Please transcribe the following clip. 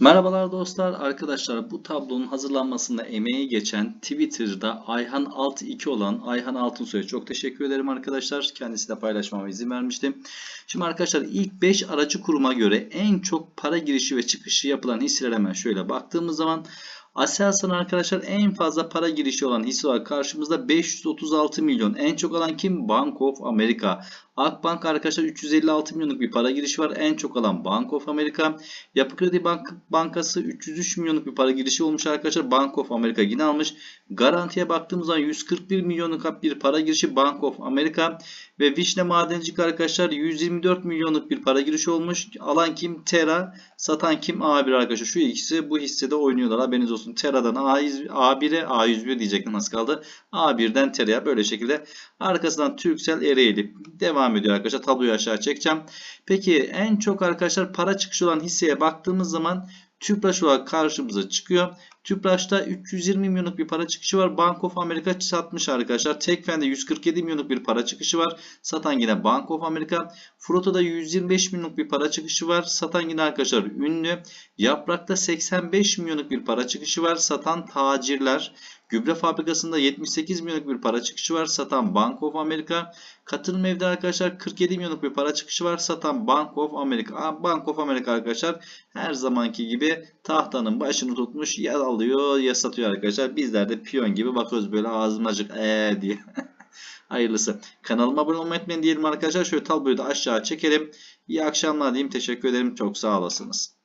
Merhabalar dostlar. Arkadaşlar bu tablonun hazırlanmasında emeği geçen Twitter'da Ayhan Alt 2 olan Ayhan Altınsoy'a çok teşekkür ederim arkadaşlar. Kendisiyle paylaşmama izin vermiştim. Şimdi arkadaşlar ilk 5 aracı kuruma göre en çok para girişi ve çıkışı yapılan hisseler hemen şöyle baktığımız zaman Aselsan arkadaşlar en fazla para girişi olan hisse olarak karşımızda 536 milyon. En çok alan kim? Bank of America. Akbank arkadaşlar 356 milyonluk bir para girişi var. En çok alan Bank of America. Yapı Kredi Bank Bankası 303 milyonluk bir para girişi olmuş arkadaşlar. Bank of America yine almış. Garantiye baktığımız zaman 141 milyonluk bir para girişi Bank of America. Ve Vişne Madencilik arkadaşlar 124 milyonluk bir para girişi olmuş. Alan kim? Tera. Satan kim? A1 arkadaşlar. Şu ikisi bu hissede oynuyorlar. Haberiniz olsun. Tera'dan A1'e A101 diyecektim nasıl kaldı. A1'den Tera'ya böyle şekilde. Arkasından Türksel Ereğli. Devam ediyor arkadaşlar. Tabloyu aşağı çekeceğim. Peki en çok arkadaşlar para çıkışı olan hisseye baktığımız zaman Tüpraş olarak karşımıza çıkıyor. Tüpraş'ta 320 milyonluk bir para çıkışı var. Bank of America satmış arkadaşlar. Tekfen'de 147 milyonluk bir para çıkışı var. Satan yine Bank of America. Frotto'da 125 milyonluk bir para çıkışı var. Satan yine arkadaşlar ünlü. Yaprak'ta 85 milyonluk bir para çıkışı var. Satan tacirler. Gübre fabrikasında 78 milyonluk bir para çıkışı var. Satan Bank of America. Katılım evde arkadaşlar 47 milyonluk bir para çıkışı var. Satan Bank of America. Bank of America arkadaşlar her zamanki gibi tahtanın başını tutmuş ya alıyor ya satıyor arkadaşlar. Bizler de piyon gibi bakıyoruz böyle ağzımacık ee diye. Hayırlısı. Kanalıma abone olmayı unutmayın diyelim arkadaşlar. Şöyle tabloyu da aşağı çekelim. İyi akşamlar diyeyim. Teşekkür ederim. Çok sağ olasınız.